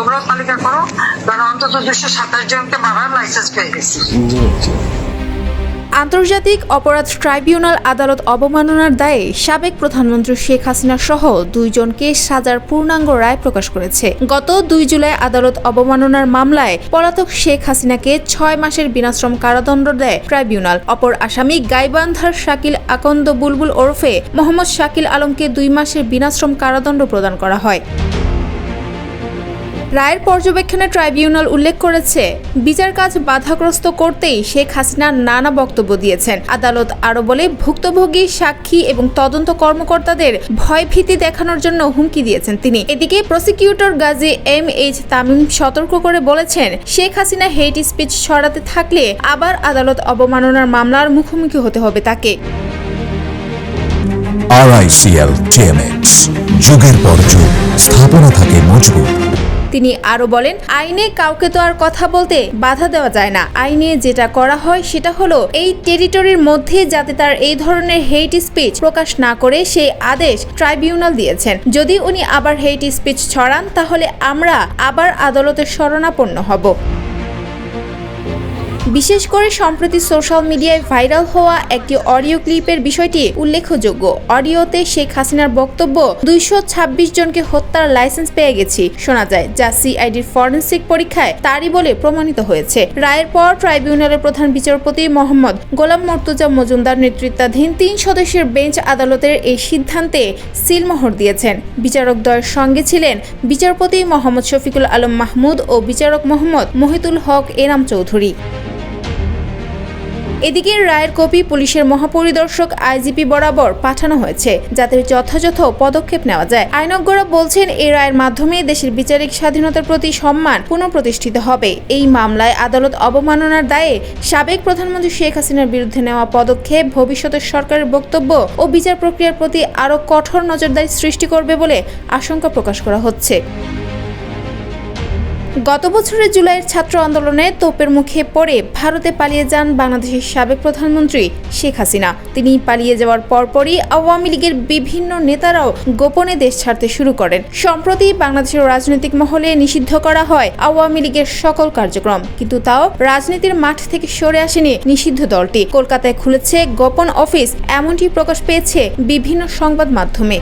তোমরাও তালিকা করো, কারণ অন্তত দুশো সাতাশ জনকে মারার লাইসেন্স পেয়ে গেছি। আন্তর্জাতিক অপরাধ ট্রাইব্যুনাল আদালত অবমাননার দায়ে সাবেক প্রধানমন্ত্রী শেখ হাসিনা সহ দুইজনকে সাজার পূর্ণাঙ্গ রায় প্রকাশ করেছে। গত দুই জুলাই আদালত অবমাননার মামলায় পলাতক শেখ হাসিনাকে ছয় মাসের বিনাশ্রম কারাদণ্ড দেয় ট্রাইব্যুনাল। অপর আসামি গাইবান্ধার শাকিল আকন্দ বুলবুল ওরফে মোহাম্মদ শাকিল আলমকে দুই মাসের বিনাশ্রম কারাদণ্ড প্রদান করা হয়। রায়ের পর্যবেক্ষণে ট্রাইব্যুনাল উল্লেখ করেছে, বিচার কাজ বাধাগ্রস্ত করতেই শেখ হাসিনা নানা বক্তব্য দিয়েছেন। আদালত আরও বলে, ভুক্তভোগী, সাক্ষী এবং তদন্ত কর্মকর্তাদের ভয়ভীতি দেখানোর জন্য হুমকি দিয়েছেন তিনি। এদিকে prosecutor Gazi M H Tamim সতর্ক করে বলেছেন, শেখ হাসিনা হেইট স্পিচ ছড়াতে থাকলে আবার আদালত অবমাননার মামলার মুখোমুখি হতে হবে তাকে। আরআইসিএল টিএমএক্স যুগের পর যুগ, স্থাপনা থাকে মজবুত। তিনি আরও বলেন, আইনে কাউকে তো আর কথা বলতে বাধা দেওয়া যায় না। আইনে যেটা করা হয় সেটা হলো, এই টেরিটরির মধ্যে যাতে তার এই ধরনের হেইট স্পিচ প্রকাশ না করে সেই আদেশ ট্রাইব্যুনাল দিয়েছেন। যদি উনি আবার হেইট স্পিচ ছড়ান, তাহলে আমরা আবার আদালতের শরণাপন্ন হব। বিশেষ করে সম্প্রতি সোশ্যাল মিডিয়ায় ভাইরাল হওয়া একটি অডিও ক্লিপের বিষয়টি উল্লেখযোগ্য। অডিওতে শেখ হাসিনার বক্তব্য, দুইশো ছাব্বিশ জনকে হত্যার লাইসেন্স পেয়ে গেছি, শোনা যায়, যা সিআইডির ফরেন্সিক পরীক্ষায় তারই বলে প্রমাণিত হয়েছে। রায়ের পর ট্রাইব্যুনালের প্রধান বিচারপতি মোহাম্মদ গোলাম মর্তুজা মজুমদার নেতৃত্বাধীন তিন সদস্যের বেঞ্চ আদালতের এই সিদ্ধান্তে সিলমোহর দিয়েছেন। বিচারকদ্বয়ের সঙ্গে ছিলেন বিচারপতি মোহাম্মদ শফিকুল আলম মাহমুদ ও বিচারক মোহাম্মদ মহিতুল হক এনাম চৌধুরী। এদিকে রায়ের কপি পুলিশের মহাপরিদর্শক আইজিপি বরাবর পাঠানো হয়েছে, যাতে যথাযথ পদক্ষেপ নেওয়া যায়। আইনজ্ঞরা বলছেন এই রায়ের মাধ্যমে দেশের বিচারিক স্বাধীনতার প্রতি সম্মান পুনঃপ্রতিষ্ঠিত হবে। এই মামলায় আদালত অবমাননার দায়ে সাবেক প্রধানমন্ত্রী শেখ হাসিনার বিরুদ্ধে নেওয়া পদক্ষেপ ভবিষ্যতের সরকারের বক্তব্য ও বিচার প্রক্রিয়ার প্রতি আরও কঠোর নজরদারি সৃষ্টি করবে বলে আশঙ্কা প্রকাশ করা হচ্ছে। গত বছরের জুলাইয়ের ছাত্র আন্দোলনে তোপের মুখে পড়ে ভারতে পালিয়ে যান বাংলাদেশের সাবেক প্রধানমন্ত্রী শেখ হাসিনা। তিনি পালিয়ে যাওয়ার পরপরই আওয়ামী লীগের বিভিন্ন নেতারাও গোপনে দেশ ছাড়তে শুরু করেন। সম্প্রতি বাংলাদেশের রাজনৈতিক মহলে নিষিদ্ধ করা হয় আওয়ামী লীগের সকল কার্যক্রম। কিন্তু তাও রাজনীতির মাঠ থেকে সরে আসেনি নিষিদ্ধ দলটি। কলকাতায় খুলেছে গোপন অফিস, এমনটি প্রকাশ পেয়েছে বিভিন্ন সংবাদ মাধ্যমে।